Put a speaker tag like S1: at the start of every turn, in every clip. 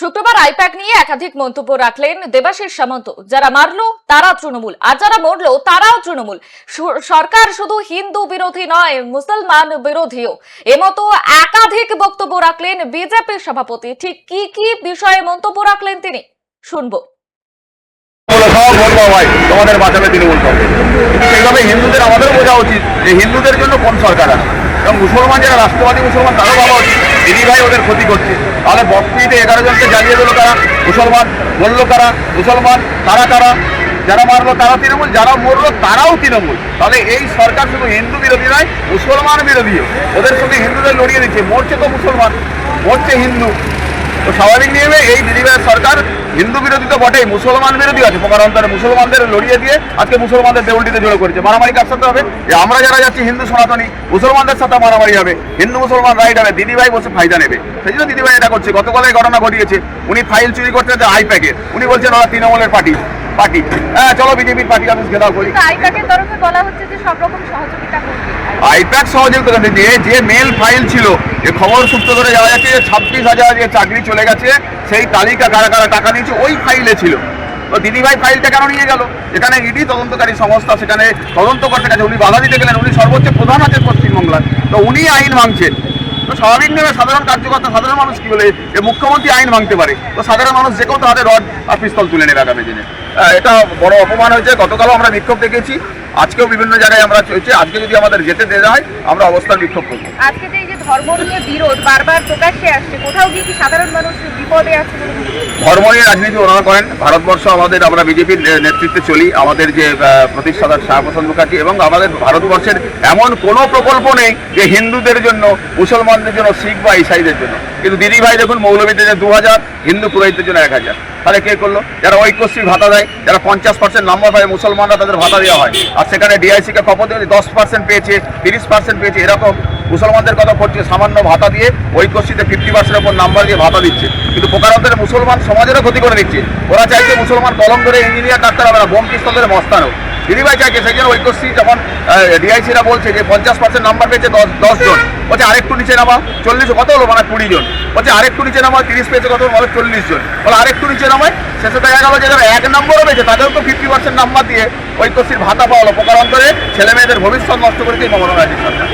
S1: শুক্রবার আইপ্যাক নিয়ে একাধিক মন্তব্য রাখলেন দেবাশিস সামন্ত। যারা মারলো তারা তৃণমূল। আর যারা মরলো, তারাও তৃণমূল। সরকার শুধু হিন্দু বিরোধী নয়, মুসলমান বিরোধীও। এমতো একাধিক বক্তব্য রাখলেন বিজেপি সভাপতি। ঠিক কি কি বিষয়ে মন্তব্য রাখলেন তিনি? শুনব।
S2: বলে হিন্দুদের আমাদেরও বোঝা উচিত যে হিন্দুদের জন্য কোন সরকার আছে। এবং মুসলমান যারা রাষ্ট্রবাদী মুসলমান, তারও ভাবা উচিত। দিদি ভাই ওদের ক্ষতি করছে। তাহলে বস্তিতে এগারো জনকে জ্বালিয়ে দিল কারা? মুসলমান বলল কারা? মুসলমান তারা কারা? যারা মারলো তারা তৃণমূল, যারা মরলো তারাও তৃণমূল। তাহলে এই সরকার শুধু হিন্দু বিরোধী নয়, মুসলমান বিরোধীও। ওদের সঙ্গে হিন্দুদের লড়িয়ে দিচ্ছে। মরছে তো মুসলমান, মরছে হিন্দু। তো স্বাভাবিক নিয়মে এই দিদিভাইয়ের সরকার হিন্দু বিরোধী তো বটেই মুসলমান বিরোধী আছে। প্রকারান্তরে মুসলমানদের লড়িয়ে দিয়ে আজকে মুসলমানদের দেউলটিতে জড়ো করেছে। মারামারি কার সাথে হবে? যে আমরা যারা যাচ্ছি হিন্দু সনাতনী মুসলমানদের সাথে মারামারি হবে। হিন্দু মুসলমান রাইট হবে দিদিভাই বসে ফায়দা নেবে। সেই জন্য দিদিভাই এটা করছে। গতকাল এই ঘটনা ঘটিয়েছে। উনি ফাইল চুরি করতে আই প্যাকের উনি বলছেন ওরা তৃণমূলের পার্টি পার্টি হ্যাঁ চলো বিজেপির পার্টি অফিস ঘেরাও করি।
S3: কিন্তু আইপ্যাকের তরফে বলা হচ্ছে যে সব রকম সহযোগিতা করবে।
S2: আইপ্যাক সহযোগিতা যে যে মেল ফাইল ছিল যে খবর সূত্র ধরে যাওয়া যাচ্ছে যে ছাব্বিশ হাজার যে চাকরি চলে গেছে, সেই তালিকা কারা কারা টাকা নিয়েছে ওই ফাইলে ছিল। তো দিদিভাই ফাইলটা কেন নিয়ে গেল? এখানে ইডি তদন্তকারী সংস্থা, সেখানে তদন্ত করতে গেছে, উনি বাধা দিতে গেলেন, উনি সর্বোচ্চ প্রধান আছেন পশ্চিমবাংলার। তো উনি আইন ভাঙছেন। তো স্বাভাবিক নিয়মে সাধারণ কার্যকর্তা, সাধারণ মানুষ কি বলে? যে মুখ্যমন্ত্রী আইন ভাঙতে পারে। তো সাধারণ মানুষ যে কেউ তো হাতে রড আর পিস্তল তুলে নেবে আগামী দিনে। এটা বড় অপমান হয়েছে। গতকালও আমরা বিক্ষোভ দেখেছি। আজকেও বিভিন্ন জায়গায় আমরা চলছে আজকে যদি আমাদের যেতে দেওয়া হয়, আমরা অবস্থান বিক্ষোভ করব।
S3: ধর্ম নিয়ে বিরোধ, বারবার প্রকাশ্যে আসছে। কোথাও গিয়ে কি সাধারণ মানুষ বিপদে আছে?
S2: ধর্ম নিয়ে রাজনীতি ওনারা করেন। ভারতবর্ষ আমাদের, আমরা বিজেপির নেতৃত্বে চলি। আমাদের যে প্রতিষ্ঠাতা শাহপ্রসাদ মুখার্জি এবং আমাদের ভারতবর্ষের এমন কোনো প্রকল্প নেই যে হিন্দুদের জন্য, মুসলমানদের জন্য, শিখ বা ইসাইদের জন্য। কিন্তু দিদি ভাই দেখুন মৌলবীদের জন্য দু হাজার হিন্দু পুরোহিতদের জন্য এক হাজার তাহলে কে করল? যারা ঐক্যশ্রী ভাতা দেয়, যারা পঞ্চাশ পার্সেন্ট নম্বর পায়, মুসলমানরা তাদের ভাতা দেওয়া হয়। আর সেখানে ডিআইসিকে খবর দিয়ে দশ পার্সেন্ট পেয়েছে, তিরিশ পার্সেন্ট পেয়েছে, এরকম মুসলমানদের কথা করছে সামান্য ভাতা দিয়ে ঐক্যশ্রীতে ফিফটি পার্সেন্টের ওপর নাম্বার দিয়ে ভাতা দিচ্ছে। কিন্তু প্রকারান্তরে মুসলমান সমাজেরও ক্ষতি করে দিচ্ছে ওরা চাইছে মুসলমান কলম ধরে ইঞ্জিনিয়ার, ডাক্তার হবে না, বোম পিস্তল ধরে মস্তান। দিদিভাই চাইছে সেই জন্য ঐক্যশ্রী যখন ডিআইসিরা বলছে যে পঞ্চাশ পার্সেন্ট নাম্বার পেয়েছে দশ দশজন বলছে আরেকটু নিচে নামা, চল্লিশ, কত হলো? মানে কুড়ি জন। বলছে আরেকটু নিচে নামা তিরিশ পেয়েছে কত? বলে চল্লিশ জন। বলে আরেকটু নিচে নামায় শেষে দেখা গেল যে যারা এক নম্বরও পেয়েছে তাদেরও তো ফিফটি পার্সেন্ট নাম্বার দিয়ে ঐক্যশ্রীর ভাতা পাওয়া হলো। প্রকারান্তরে ছেলে মেয়েদের ভবিষ্যৎ নষ্ট করেছে এই মমতা ব্যানার্জি সরকার।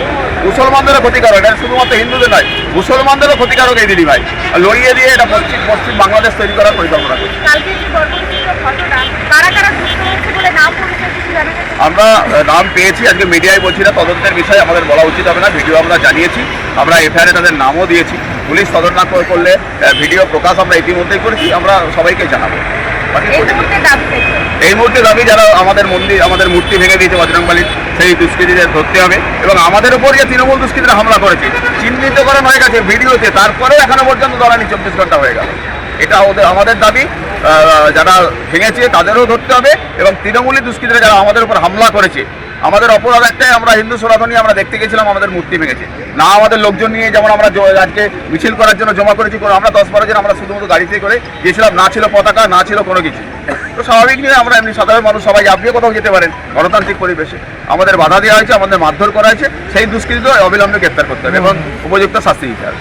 S2: মুসলমানদেরও ক্ষতিকারক এটা শুধুমাত্র হিন্দুদের নয় মুসলমানদেরও ক্ষতিকারক এই দিদিভাই। ভাই লড়িয়ে দিয়ে এটা পশ্চিম পশ্চিম বাংলাদেশ তৈরি করার পরিকল্পনা আমরা নাম পেয়েছি আজকে মিডিয়ায় বলছি না তদন্তের বিষয়ে আমাদের বলা উচিত হবে না ভিডিও আমরা জানিয়েছি। আমরা এফআইআরে তাদের নামও দিয়েছি। পুলিশ তদন্ত না করলে ভিডিও প্রকাশ আমরা ইতিমধ্যেই করেছি আমরা সবাইকে জানাব।
S3: এই মুহূর্তে দাবি
S2: যারা আমাদের মন্দির আমাদের মূর্তি ভেঙে দিয়েছে বজরংবালির সেই দুষ্কৃতীদের ধরতে হবে এবং আমাদের উপর যে তৃণমূল দুষ্কৃতীরা হামলা করেছে চিহ্নিতকরণ হয়ে গেছে ভিডিওতে তারপরেও এখনও পর্যন্ত ধরানি চব্বিশ ঘণ্টা হয়ে গেল। এটা ওদের আমাদের দাবি আহ, যারা ভেঙেছে তাদেরও ধরতে হবে এবং তৃণমূলী দুষ্কৃতীরা যারা আমাদের উপর হামলা করেছে আমাদের অপরাধ একটাই, আমরা হিন্দু সনাতনী, আমরা দেখতে গেছিলাম, আমাদের মূর্তি ভেঙেছে। না আমাদের লোকজন নিয়ে যেমন আমরা আজকে মিছিল করার জন্য জমা করেছি, কোনো- আমরা দশ বারো জন আমরা শুধুমাত্র গাড়িতে করে গিয়েছিলাম না ছিল পতাকা, না ছিল কোনো কিছু। তো স্বাভাবিক নিয়ে আমরা এমনি সাধারণ মানুষ, সবাই আপনিও কোথাও যেতে পারেন, গণতান্ত্রিক পরিবেশে। আমাদের বাধা দেওয়া হয়েছে, আমাদের মারধর করা হয়েছে, সেই দুষ্কৃত অবিলম্বে গ্রেপ্তার করতে হবে এবং উপযুক্ত শাস্তি দিতে হবে।